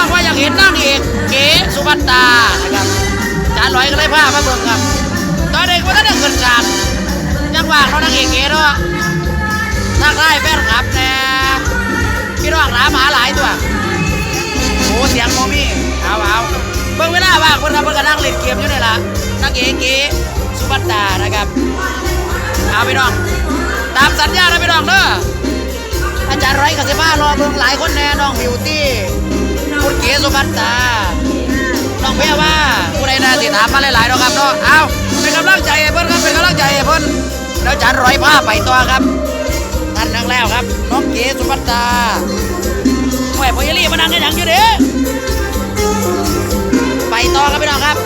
องว่าอยากเห็นนางเอกเก๋สุภัตตานะครับจานลอยก็เลยพามาเบิ่งครับ ตอนเด็กมันก็ได้เกินฉากยังว่างเราะนางเอกเก๋เนาะทักทายแฟนคลับแน่พี่น้องถามหาหลายตัวโอ้เสียงโมมี่เอาเอาเบิ่งเวลาว่างเพิ่นครับเพิ่นก็นั่งเล่นเกมอยู่นี่ล่ะนางเอกเก๋สุภัตตานะครับเอาพี่น้องตามสัญญานะพี่น้องเด้ออาจารย์ไรกับสิบ้ารอเบิ่งหลายคนแน่น้องบิวตี้ คุณเกสุภัตตาน้องเพียว่าผู้ใดน่าติดถามมาหลายๆเนาะครับเนาะเอาเป็นกำลังใจเพิ่นครับเป็นกำลังใจเพิ่นเดี๋ยวอาจารย์ร้อยผ้าไปต่อครับท่านนั่งแล้วครับ น้องเกสุภัตตาแหวพอยลี่มานั่งกันหยังอยู่เด้ไปต่อครับพี่น้องครับ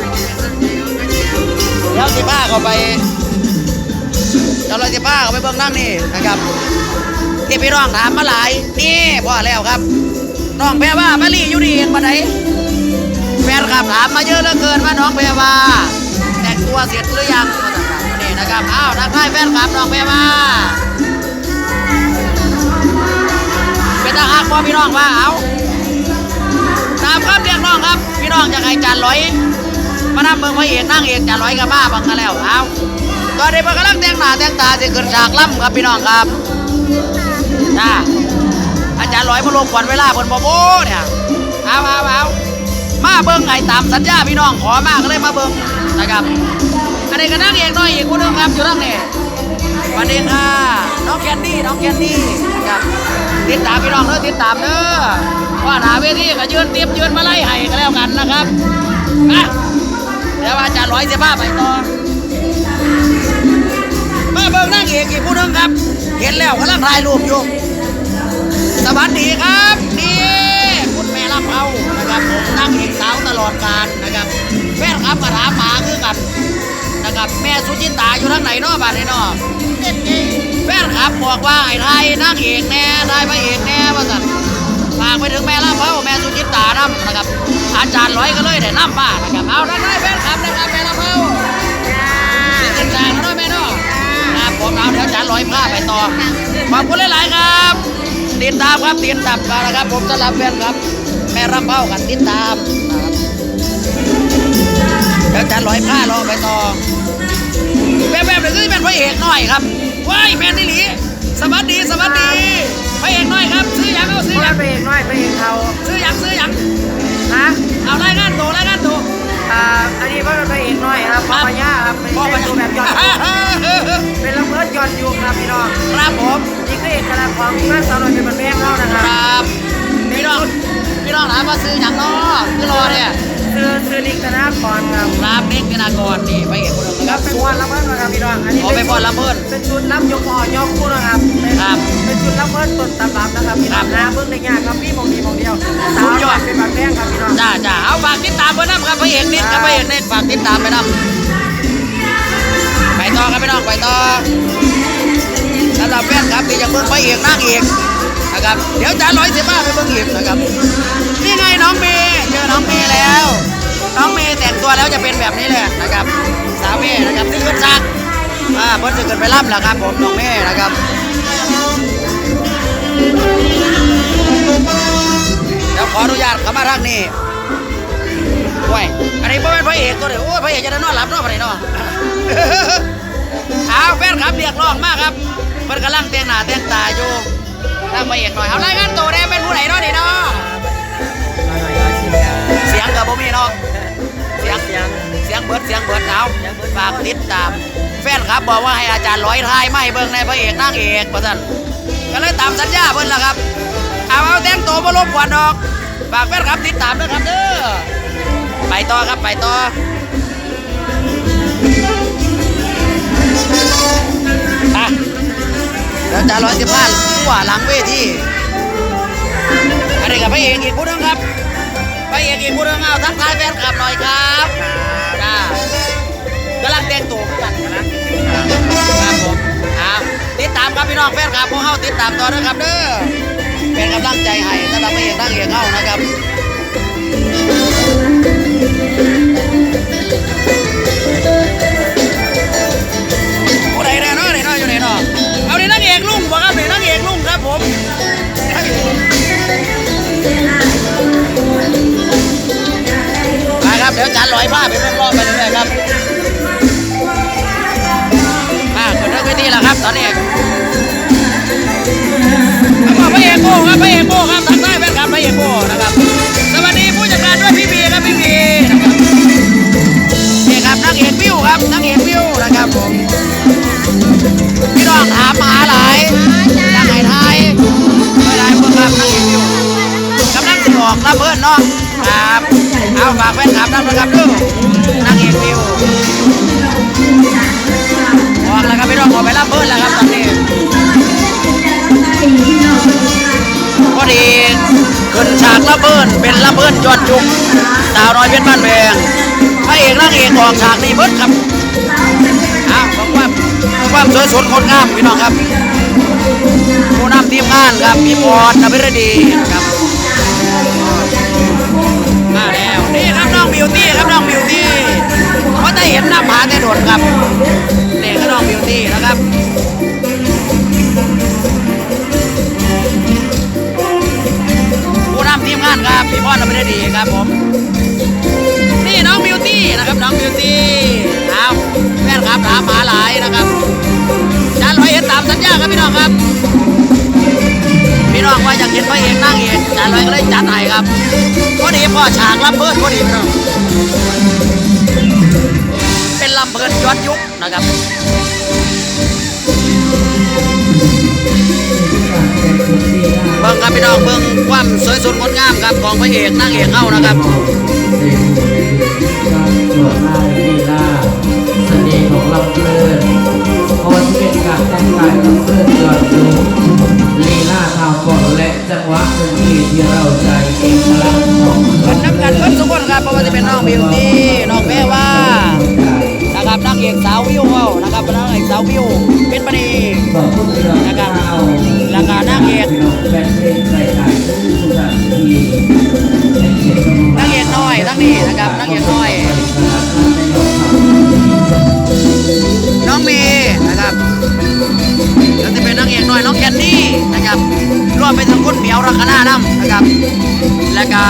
เดี๋ยวสิผ้าเข้าไปเดี๋ยวเราจะพาเขาไปเบิ่งนั่งนี่นะครับที่พี่น้องถามมาหลายนี่พอแล้วครับ น้องแพรว่ามาลีอยู่นี่เองปะไหนแฟนคลับถามมาเยอะเหลือเกินว่าน้องแพรว่าแต่งตัวเสร็จหรือยังนี่นะครับอ้าวทักทายแฟนคลับน้องแพรว่าเป็นทหารพอพี่น้องว่าเอาตามคำเรียกน้องครับ พี่น้องจะให้จานร้อยมานำเบิ่งพระเอกนั่งเอกจานร้อยกับบ้าบังกันแล้วเอาตอนนี้เพิ่นกำลังแต่งหน้าแต่งตาจะขึ้นฉากล่ำครับพี่น้องครับจ้า ลอยมาลงก่อนเวลาเพิ่นบ่โบเนี่ยเอาเอาเอามาเบิ่งไอ้ตามสัญญาพี่น้องขอมาก็เลยมาเบิ่งนะครับอันนี้ก็นั่งเอกน้อยอีกคนนึงครับอยู่นั่งนี่สวัสดีค่ะน้องแคนดี้น้องแคนดี้นะครับติดตามพี่น้องเด้อติดตามเด้อว่าหาเวทีก็ยืนเตรียมยืนมาไล่ให้ก็แล้วกันนะครับเดี๋ยวอาจารย์ลอยจะพาไปต่อมาเบิ่งนางเอกอีกผู้นึงครับ เห็นแล้วกำลังถ่ายรูปอยู่ สวัสดีครับนี่คุณแม่รับเอานะครับผมนางเอกสาวตลอดการนะครับแฟนครับกระถามหาคือกันนะครับแม่สุจินตาอยู่ทางไหนเนาะบ้านนี้เนาะแฟนครับบอกว่าไอ้ไทยนางเอกแน่ไทยพระเอกแน่ว่าสันฝากไปถึงแม่รับเอาแม่สุจินตานำนะครับ อาจารย์ร้อยก็เลยได้นำมานะครับเอาได้แฟนครับนะครับแม่รับเอาติดตามกันด้วยแม่เนาะครับผมเอาเดี๋ยวจานร้อยผ้าไปต่อขอบคุณหลายๆครับ ติดตามครับติดตามกันนะครับ ผมสำหรับแฟนครับ แม่รำเบ้ากันติดตามนะครับเดี๋ยวจานร้อยผ้ารอไปต่อแบบแบบๆเลยก็จะเป็นพระเอกหน่อยครับว้ายแมนนี่หลีสวัสดีสวัสดีพระเอกหน่อยครับ ซื้อหยังเอาซื้อหว่ายังไปเอกน้อยไปเอกเขาซื้อหยังซื้อหยังนะเอารายงานตัวรายงานตัว อ่าอันนี้ว่าไปเอกน้อยครับพ่อพญาครับเป็นพ่อเป็นพดูญาแบบย้อนยุคเป็นลำเบิดย้อนยุคครับพี่น้องครับผมนี่คือเอกลักษณ์ของบ้านสาวน้อยเป็นบันแพงเรานะคครับรับพี่น้องพี่น้องถามว่าซื้ออย่างเนาะคือรอเนี่ยซื้อซื้อนิก ธนาพรครับครับเมฆพินากรนี่ไปเอกคนหนึงนะคครัรับบเป็นวันละเมิดนะครับพี่น้องอันนี้ขอไปพรละเมิดเป็นชุดล้ำยกอ่อยกคู่นะครับเป็นครับเป็นชุดล้ำเมิดต้นตำรับนะครับพี่น้องครับหาเบิ้งได้ยากครับพี่มองดีมองเดียวสุสาดวยอด เป็นบันแพงครับพี่น้องจ้าจ้าเอาฝากติดตามเพื่อนนะครับพระเอกนิดกับพระเอกนิดฝากติดตามไปนำไปต่อครับพี่น้องไปต่อสำหรับแฟนครับที่จะเบิ่งพระเอกนางเอกนะครับเดี๋ยวจะร้อยสิบห้าไปเบิ่งอีกนะครับนี่ไงน้องเมย์เจอน้องเมย์แล้ว น้องเมย์แต่งตัวแล้วจะเป็นแบบนี้เลยนะครับสาวเมย์นะครับที่ขึ้นซักอ่าเพิ่นจะขึ้นไปรับแล้วครับผมน้องเมย์นะครับเดี๋ยวขออนุญาตเข้ามาทางนี้โอ้ยอันนี้บ่เป็นพระเอกตัวเดียวโอ้ยพระเอกจะได้นอนหลับนอนไปไหนเนาะเอาแฟนครับเรียกร้องมากครับเพิ่นกำลังแต่งหน้าแต่งตาอยู่ตั้งพระเอกหน่อยเอารายงานตัวได้เป็นผู้ไหนเนาะนี่เนาะเสียงกับบ่มีเนาะ ยงเสียงเสียงเบิดเสียงเบิดเอาฝากติดตาม แฟนครับบอกว่าให้อาจารย์ร้อยทายไม่เบิ่งในพระเอกนางเอกว่าซั่นก็เลยตามสัญญาเพิ่นล่ะครับ เอาเอาแต่งตัวมาลบกวนดอก ฝากแฟนครับติดตามด้วยครับเด้อไปต่อครับไปต่อไปเดี๋ยวจะร้อยสิบห้าหัวหลังเวทีอันนี้กับพระเอกอีกผู้นึงครับ เอกอีกผู้หนึงาทักทายแฟนคลับหน่อยครับจ้ากำลังแต่งตัวกันนะครับผมครับติดตามครับพี่น้องแฟนคลับพวกเขาติดตามต่อด้วยครับเด้อเป็นกำลังใจให้สำหรับพระเอกตั้งเอกเข้านะครับ แฟนคลับนั่นนะครับดูนางเอกวิวออกแล้วครับพี่น้องออกไปรับเพื่อนแล้วครับตอนนี้พอดีขึ้นฉากรับเพื่อนเป็นรับเพื่อนยอดจุกดาวน้อยเพชรบ้านแพงพระเอกนางเอกออกฉากนี้เบิร์ดครับอ้าวบอกว่าความสวยสดงดงามพี่น้องครับผู้นำทีมงานครับพี่พรนภิรดีนะครับ วตี้ครับน้องบิวตี้เพราะได้เห็นหน้าผาแต่โดดครับนี่ก็น้องบิวตี้นะครับผู้นำทีมงานครับพี่พรนภิรดีครับผมนี่น้องบิวตี้นะครับน้องบิวตี้เอาแฟนครับถามหาหลายนะครับจานร้อยเอ็ดตามสัญญาครับพี่น้องครับพี่น้องว่าอยากเห็นพระเอกนั่งเอกจานลอยก็เลยจัดให้ครับพอดีพ่อฉากลำเพิดพอดีพี่น้อง เป็นลำเพิดย้อนยุคนะครับเบิ่งครับพี่น้องเบิ่งความสวยสดงดงามครับของพระเอกนั่งเอกเข้านะครับส่วนาลีลาเสน่ห์ของลำเพลินพอที่เป็นการแต่งกายลำเพลินยอดดูลีลาทาง ก่อนและจังหวะดนตรีที่เราใจเอกลักษณ์ของเป็นน้ำกันเพิ่นทุกคนครับเพราะว่าจะเป็นน้องบิวตี้น้องแม่ว่า คุณเหมียวรักนาน้ำนะครับ แล้วก็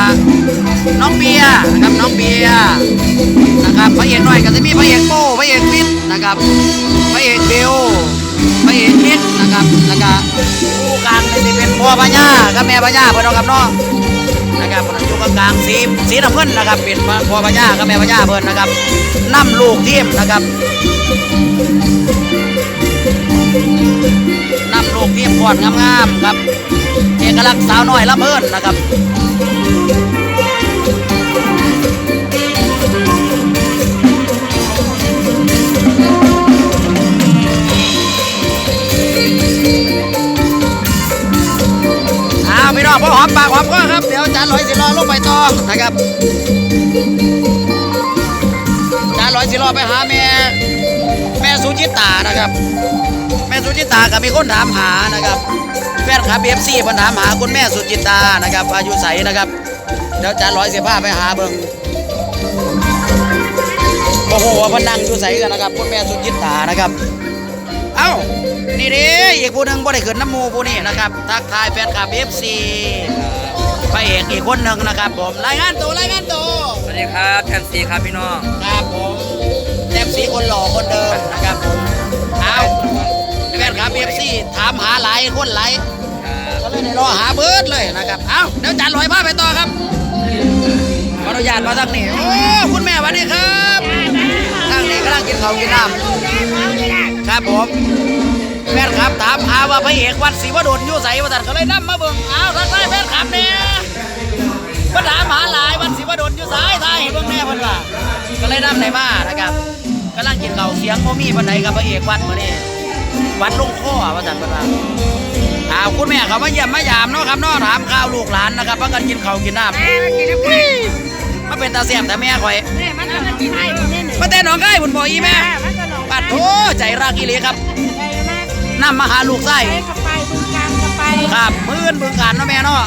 น้องเบียร์นะครับน้องเบียร์นะครับพระเอกน้อยก็จะมีพระเอกโป้พระเอกฟิตนะครับพระเอกเบลพระเอกมิดนะครับแล้วก็ผู้กลางเลยจะเป็นพ่อพญากับแม่พญาเพื่อนเอากับน้องนะครับอยู่กลางสีสีน้ำเงินนะครับเป็นพ่อพญากับแม่พญาเพื่อนนะครับนำลูกทีมนะครับนำลูกทีมก่อนงามๆครับ เอกลักษณ์สาวน้อยละเมินนะครับอ้าวพี่น้องพอหอมปากหอมคอครับ เดี๋ยวจานลอยสิรอลงไปต่อนะครับจานลอยสิรอไปหาแม่แม่สุจิตานะครับ แม่สุจิตาก็มีคนถามหานะครับ แฟนคลับเอฟซีเพิ่นถามหาคุณแม่สุจิตานะครับอายุใสนะครับเดี๋ยวจานร้อยสิบห้าไปหาเบิ่งโอ้โหว่าเพนนังอยู่ใสกันนะครับคุณแม่สุจิตานะครับ เอ้านี่เด้อีกผู้หนึ่งบ่ได้ขึ้นน้ำหมูผู้นี้นะครับทักทายแฟนคลับเอฟซีพระเอกอีกคนหนึ่งนะครับ ผมรายงานตัวรายงานตัวสวัสดีครับแทนซีครับพี่น้องครับผมแต้มสีคนหล่อคนเดิมนะครับผมเอาแฟนคลับ เอฟซีถามหาหลายคนหลายก็เลยได้รอหาเบิร์ดเลยนะครับ เอ้าเดี๋ยวจันลอยผ้าไปต่อครับขออนุญาตมาทางนี้โอ้คุณแม่วัสดีครับทางนี้กำลังกินข้าวกินน้ำครับผมแฟนคลับถามหาว่าพระเอกวัดศรีวดลอยู่ใสวัดก็เลยนำมาเบิ่งเอาทักทายแฟนคลับเนี่ยมาถามหาหลายวัดศรีวดลอยู่สายทายให้เบิ่งแน่เพิ่นว่าก็เลยนำไหนมานะครับกำลังกินข้าวเสียงโมมี่ปันไดกับพระเอกวัดมาเนี่ย วัดลงข้อว่าสันเพิ่นว่าอ้าวคุณแม่เขามาเยี่ยมมายามเนาะครับเนาะถามข่าวลูกหลานนะครับพักกันกินข้าวกินน้ำมาเป็นตาเสียมแต่แม่ข่อยมันก็มันใช่เนี่ยมาแต่หน้องไก่บุญบ่อีแม่มันก็หลงปัดโถใจรักอีหลีครับไปมากนำมาหาลูกไส้ไปกับไปบึงการกับไปครับมื้อนบึงการเนาะแม่เนาะ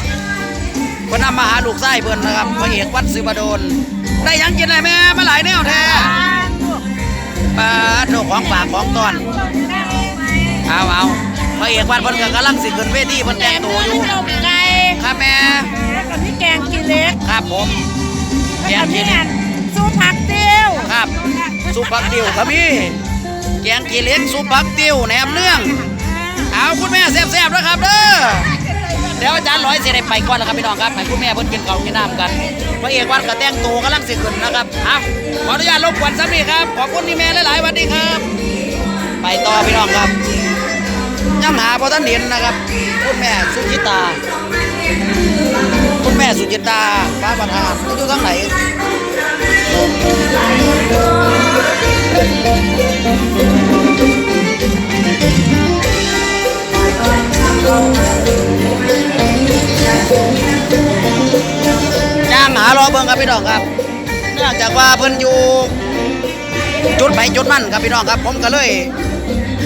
เพิ่นนำมาหาลูกไส้เพิ่นนะครับพระเอกวัดสิบดลได้หยังกินเลยแม่มาหลายแนวแท้ปลาโถของฝากของต้อน เอาเอาพระเอกวันเพิ่นก็กำลังสิขึ้นเวทีเพิ่นแต่งตัวอยู่ต้มไก่ครับแม่แล้วก็มีแกงกินเล็กครับผมแกแล้วงก็กิมีนอันสู้ผักเตี้ยวครับสุปักดิวก็มีแกกงขี้เหล็กซุปผักติ้วแหนมเนื่องเอาคุณแม่แซ่บๆนะครับเด้อเดี๋ยวอาจารย์ร้อยสิได้ไปก่อนแล้วครับพี่น้องครับให้คุณแม่เพิ่นกินข้าวกินน้ำกันพระเอกวันก็แต่งตัวกำลังสิขึ้นนะครับเอาขออนุญาตรบกวนซ้ำนี่ครับขอบคุณนี่แม่หลายๆสวัสดีครับ ไปต่อพี่น้องครับ ยังหาพอท่านเห็นนะครับ คุณแม่สุจิตา คุณแม่สุจิตาป้าประธานอยู่ทางไหนย่างหารอเบิ่งครับพี่น้องครับ เนื่องจากว่าเพิ่นอยู่จุดไปจุดมั่นครับพี่น้องครับ ผมก็เลย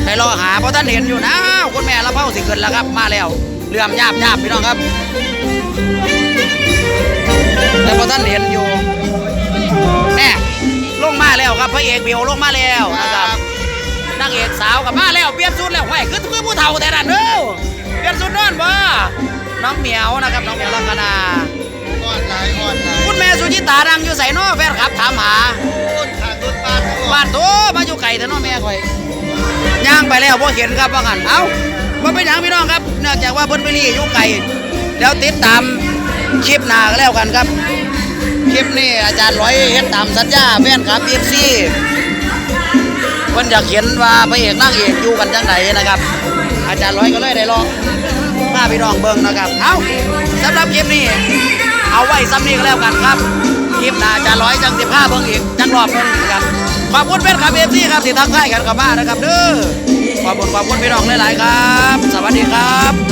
ไปรอหาเพราะท่านเห็นอยู่นะคุณแม่ละเผาสิเกินแล้วครับ มาแล้วเลื่อมยาบยาบพี่น้องครับแต่พอท่านเห็นอยู่แน่ลงมาแล้วครับพระเอกเบลลงมาแล้วนะครับนางเอกสาวกับมาแล้วเปลี่ยนชุดแล้วห้วยคือคือผู้เฒ่าแต่นั้นเด้อเปลี่ยนชุดนอนบ่น้องเหมียวนะครับน้องเหมียวลังกนาอ่อนไหลอ่อนไหลคุณแม่สุจิตาดังอยู่ใส่นอแฟนครับถามหาต้าดต้นปานทั้งหมดบ้านโตมาอยู่ไก่แต่นอแม่ข่อย ย่างไปแล้วพอเห็นครับว่างั้นเอ้ามันเป็นอย่างพี่น้องครับเนื่องจากว่าเพิ่นไปรีอยู่ไก่เดี๋ยวติดตามคลิปหน้าก็แล้วกันครับ คลิปนี้อาจารย์ร้อยเฮ็ดตามสัญญาแฟนครับเอฟซีเพิ่นอยากเขียนว่าพระเอกนางเอกอยู่กันจังไดนะครับ อาจารย์ร้อยก็เลยได้ลองพาพี่น้องเบิ่งนะครับเอ้าสำหรับคลิปนี้เอาไว้ซ้ำนี้ก็แล้วกันครับคลิปหน้าอาจารย์ร้อยจังสิบห้าเบิ่งอีกจังรอบนึงนะครับ ขอบคุณแฟนคลับเอฟซีครับที่ทักทายกันกับบ้านะครับเด้อขอบคุณขอบคุณพี่น้องหลายๆครับ สวัสดีครับ